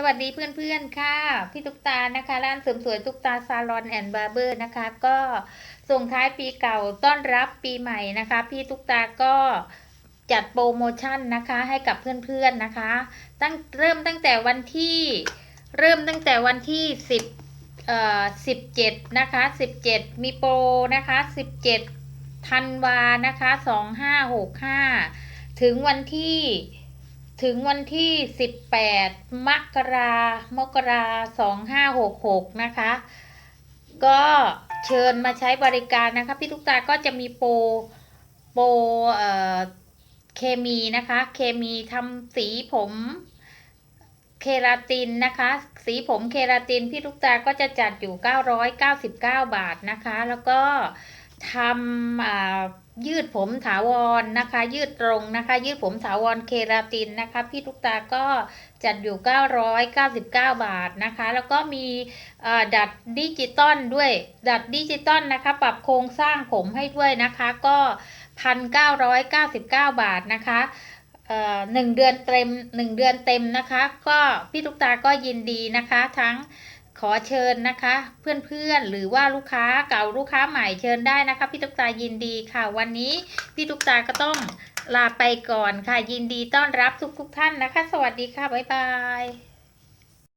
สวัสดีเพื่อนๆค่ะ พี่ตุ๊กตานะคะ ร้านเสริมสวยตุ๊กตาซาลอนแอนด์บาร์เบอร์นะคะ ก็ส่งท้ายปีเก่าต้อนรับปีใหม่นะคะ พี่ตุ๊กตาก็จัดโปรโมชั่นนะคะให้กับเพื่อนๆนะคะ ตั้งเริ่มตั้งแต่วันที่เริ่มตั้งแต่วันที่สิบเอ่อสิบเจ็ดนะคะสิบเจ็ดมีโปรนะคะสิบเจ็ดธันวานะคะสองห้าหกห้าถึงวันที่ ถึงวันที่ 18 มกรา มกรา 2566 นะคะ ก็เชิญมาใช้บริการนะคะ พี่ตุ๊กตาก็จะมีโปรโปรเอ่อเคมีนะคะ เคมีทำสีผมเคราตินนะคะ สีผมเคราตินพี่ตุ๊กตาก็จะจัดอยู่ 999 บาทนะคะ แล้วก็ ทำอ่ายืดผมถาวรนะคะ ยืดตรงนะคะ ยืดผมถาวรเคราตินนะคะ พี่ตุ๊กตาก็จัดอยู่ 999 บาทนะคะ แล้วก็มีอ่อดัดดิจิตอลด้วย ดัดดิจิตอลนะคะ ปรับโครงสร้างผมให้ด้วยนะคะ ก็ 1,999 บาทนะคะเอ่อหนึ่งเดือนเต็มหนึ่งเดือนเต็มนะคะ ก็พี่ตุ๊กตาก็ยินดีนะคะทั้ง ขอเชิญนะคะ เพื่อนๆหรือว่าลูกค้าเก่าลูกค้าใหม่เชิญได้นะคะ พี่ตุ๊กตายินดีค่ะ วันนี้พี่ตุ๊กตาก็ต้องลาไปก่อนค่ะ ยินดีต้อนรับทุกๆท่านนะคะ สวัสดีค่ะ บ๊ายบาย